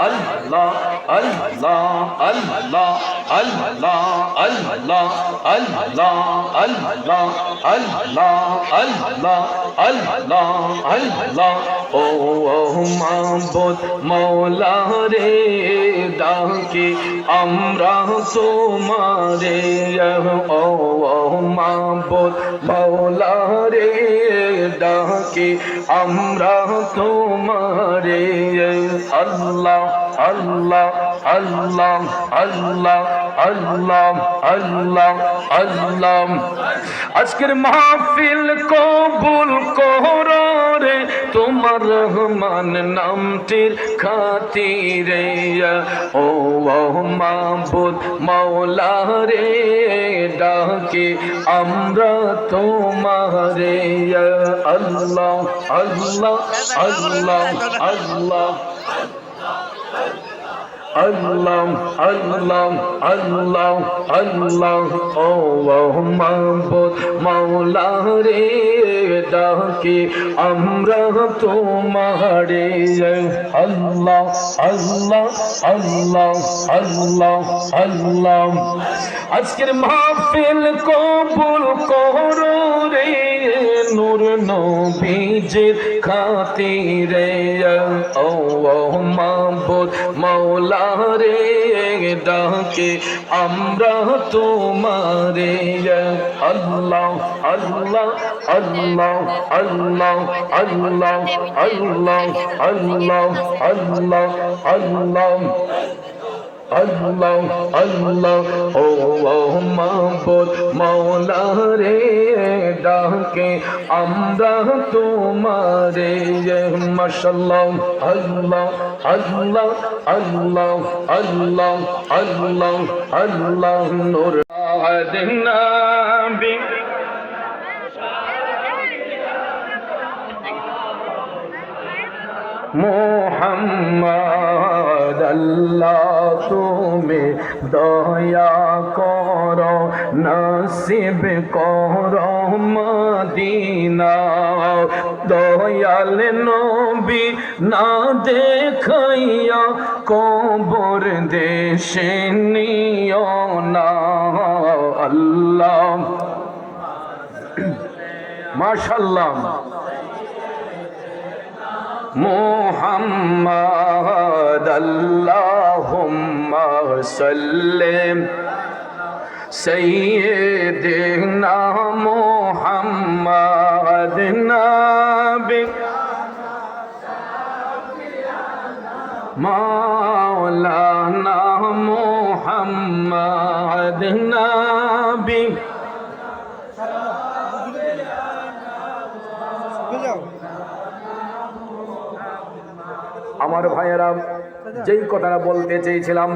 আল্লাহ আল্লাহ আল্লাহ আল্লাহ আল্লাহ আল্লাহ আল্লাহ আল্লাহ আল্লাহ আল্লাহ আল্লাহ ও মাবুদ মৌলা রে ডাকে আমরা তোমারে ও মাবুদ মৌলা রে ডাকে, আমরা তোমারে, আল্লাহ আল্লাহ আল্লাহ আল্লাহ আল্লাহ আল্লাহ আল্লাহ। আজকের মাহফিল কবুল করো তোমার রহমান নামটির খাতিরে। ও মাবুদ মাওলা রে। ডাকে, আমরা তোমারে আল্লাহ আল্লাহ আল্লাহ আল্লাহ আল্লাহ আল্লাহ আল্লাহ আল্লাহ, ও মাহবুদ মাওলা রে ডাকে আমরা তোমারে আল্লাহ আল্লাহ আল্লাহ আল্লাহ আল্লাহ। আজকের মাহফিল কবুল করো রে নূর নবীজের খাতিরে। ও মাহবুদ মাওলা রে ডাকে আমরা তোমারে আল্লাহ আল্লাহ আল্লাহ আল্লাহ আল্লাহ আল্লাহ আল্লাহ আল্লাহ আল্লাহ আল্লাহ আল্লাহ ও মাহবুদ মাওলা রে ডাকে, আমরা তোমারে মাশাল্লাহ, আল্লাহ আল্লাহ আল্লাহ আল্লাহ আল্লাহ আল্লাহ, নূর নবী। মোহাম্মদ, আল্লাহ, তুমি দয়া কর। কর, নসিব কর মদিনা দয়াল নবী না দেখাইয়া কবর দেশে নিও না। আল্লাহ। মাশাল্লাহ। মোহাম্মদ আল্লাহুম্মা সাল্লিম। سيدنا محمد نبي مولانا محمد نبي আমার ভাইয়েরা যেই কথাটা বলতে চেয়েছিলাম